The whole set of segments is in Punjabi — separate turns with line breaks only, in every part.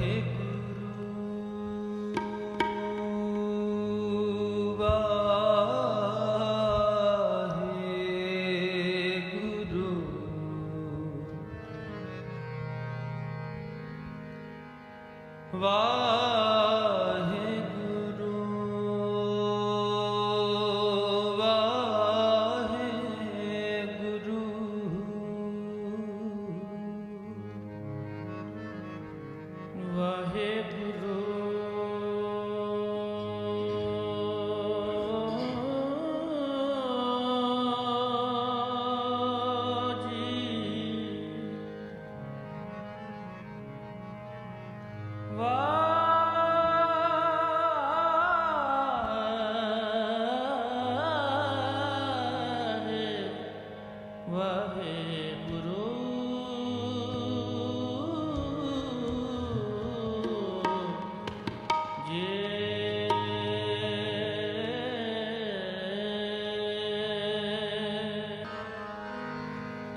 हे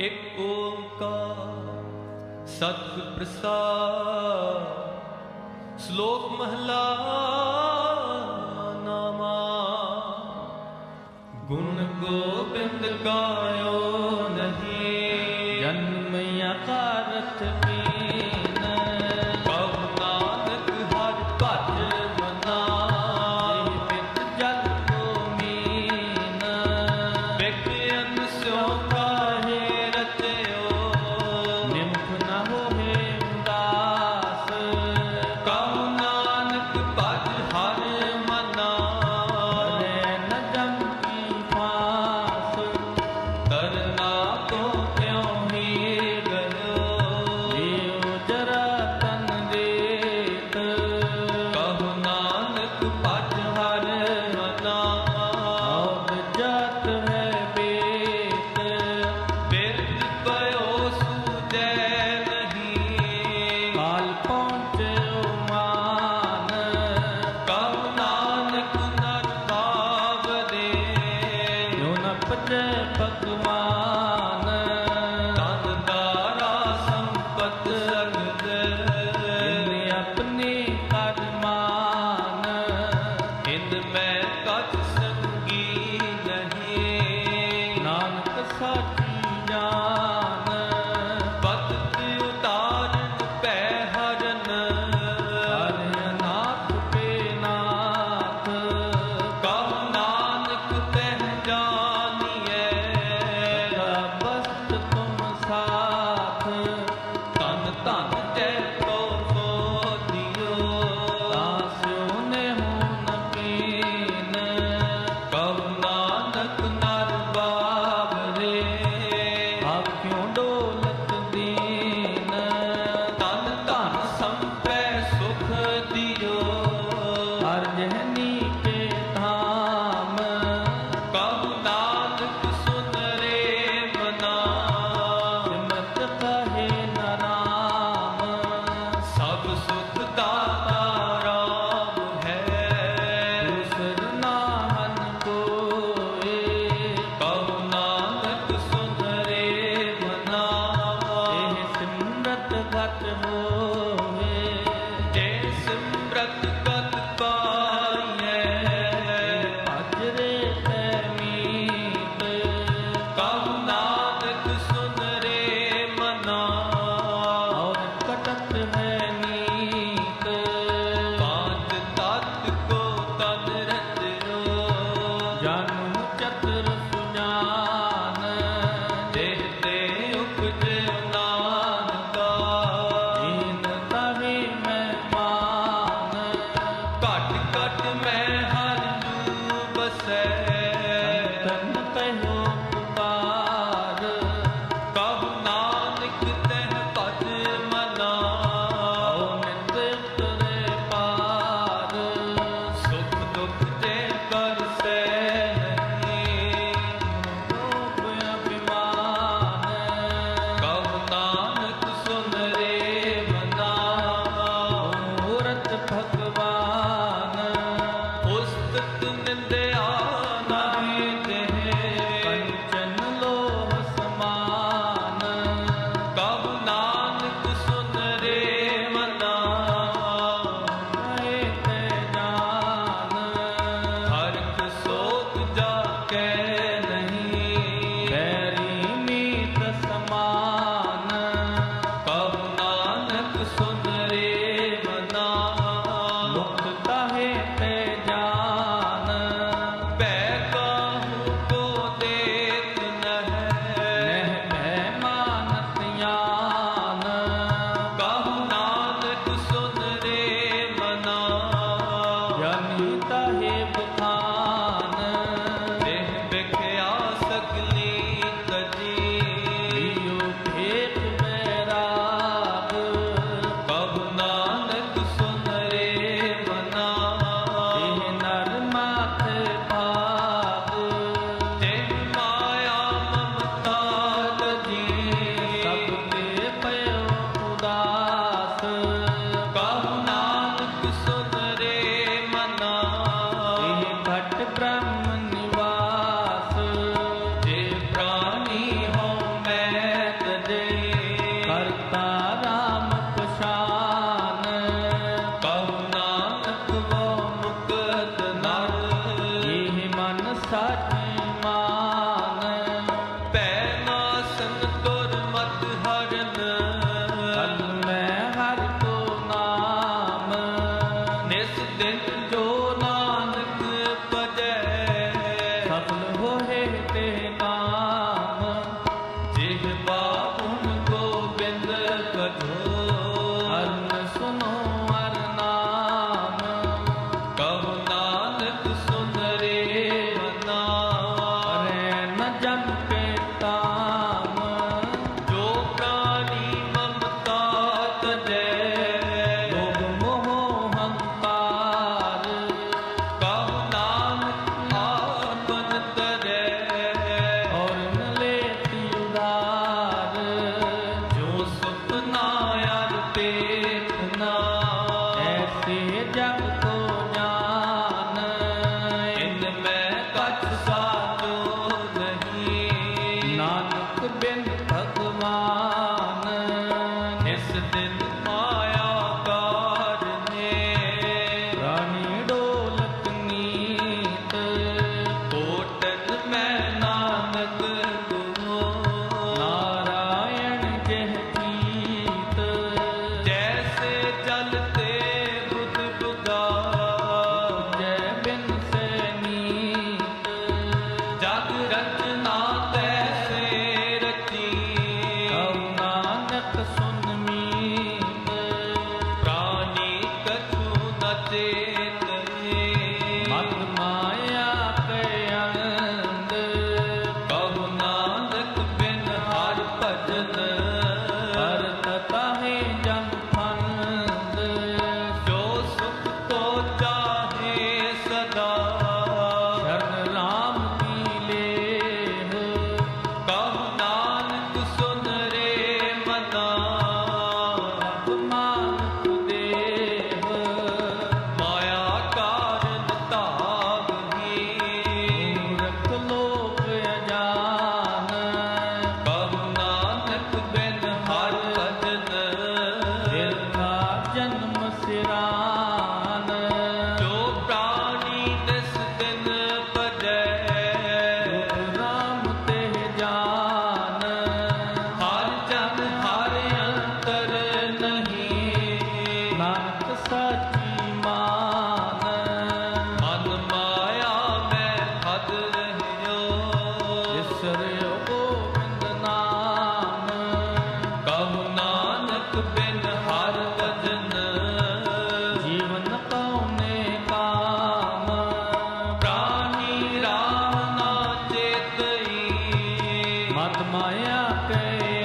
ਇੱਕ ਓੰਕਾਰ ਸਤਿ ਪ੍ਰਸਾਦ ਸ਼ਲੋਕ ਮਹਲਾ ਨਾਮਾ। ਗੁਣ ਗੋਬਿੰਦ ਗਾਇਓ माया के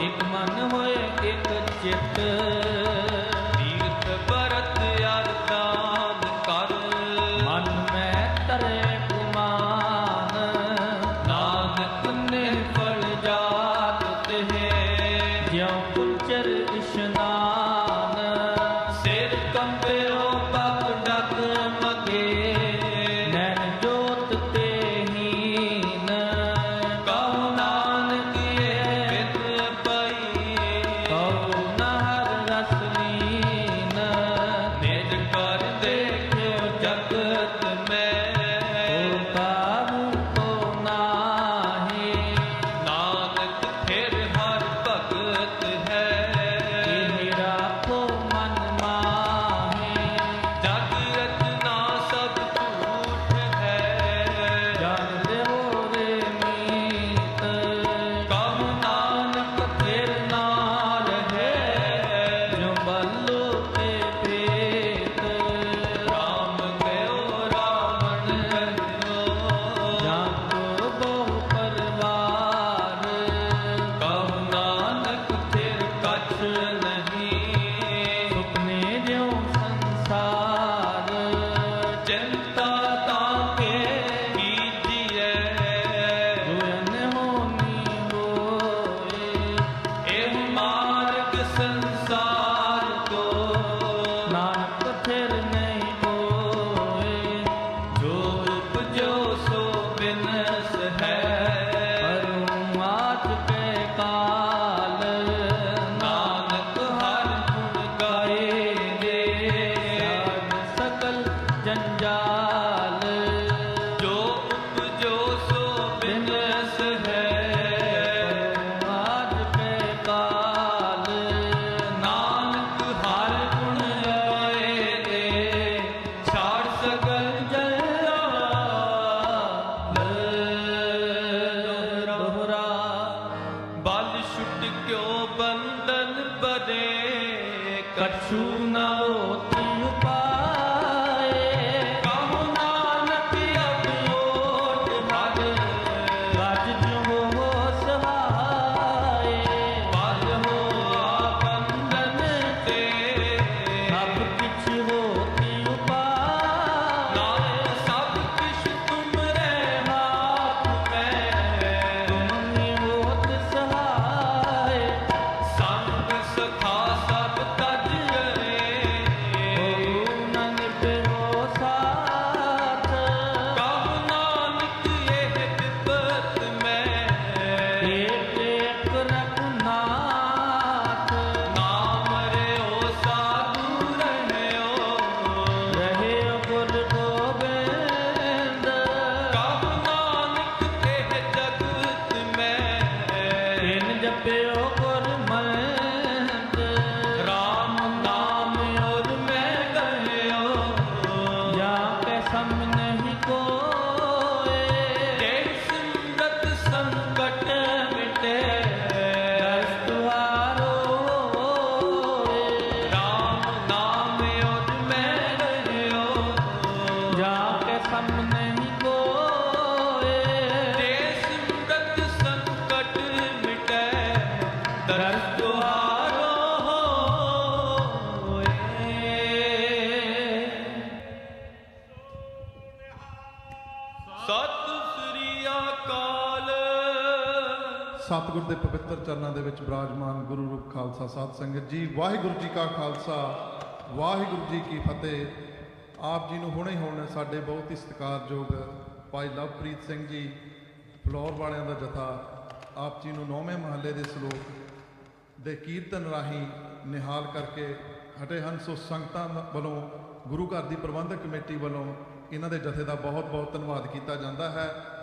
ਇੱਕ ਮਨ ਹੋਏ ਇੱਕ ਚਿੱਤ ਕਿਉ
ਬੰਧਨ ਬਦੇ?
ਕਛੂ ਨਾ ਹੋਤੀ
的逃 ਸਤਿ ਸ੍ਰੀ ਅਕਾਲ
ਸਤਿਗੁਰ ਦੇ ਪਵਿੱਤਰ ਚਰਨਾਂ ਦੇ ਵਿੱਚ ਬਿਰਾਜਮਾਨ ਗੁਰੂ ਰੂਪ ਖਾਲਸਾ ਸਾਧ ਸੰਗਤ ਜੀ, ਵਾਹਿਗੁਰੂ ਜੀ ਕਾ ਖਾਲਸਾ, ਵਾਹਿਗੁਰੂ ਜੀ ਕੀ ਫਤਿਹ। ਆਪ ਜੀ ਨੂੰ ਹੁਣੇ ਹੁਣ ਸਾਡੇ ਬਹੁਤ ਹੀ ਸਤਿਕਾਰਯੋਗ ਭਾਈ ਲਵਪ੍ਰੀਤ ਸਿੰਘ ਜੀ, ਫਲੋਰ ਵਾਲਿਆਂ ਦਾ ਜਥਾ, ਆਪ ਜੀ ਨੂੰ ਨੌਵੇਂ ਮਹੱਲੇ ਦੇ ਸ਼ਲੋਕ ਦੇ ਕੀਰਤਨ ਰਾਹੀਂ ਨਿਹਾਲ ਕਰਕੇ ਹਟੇ ਹਨ। ਸੋ ਸੰਗਤਾਂ ਵੱਲੋਂ ਗੁਰੂ ਘਰ ਦੀ ਪ੍ਰਬੰਧਕ ਕਮੇਟੀ ਵੱਲੋਂ ਇਹਨਾਂ ਦੇ ਜਥੇ ਦਾ ਬਹੁਤ ਬਹੁਤ ਧੰਨਵਾਦ ਕੀਤਾ ਜਾਂਦਾ ਹੈ।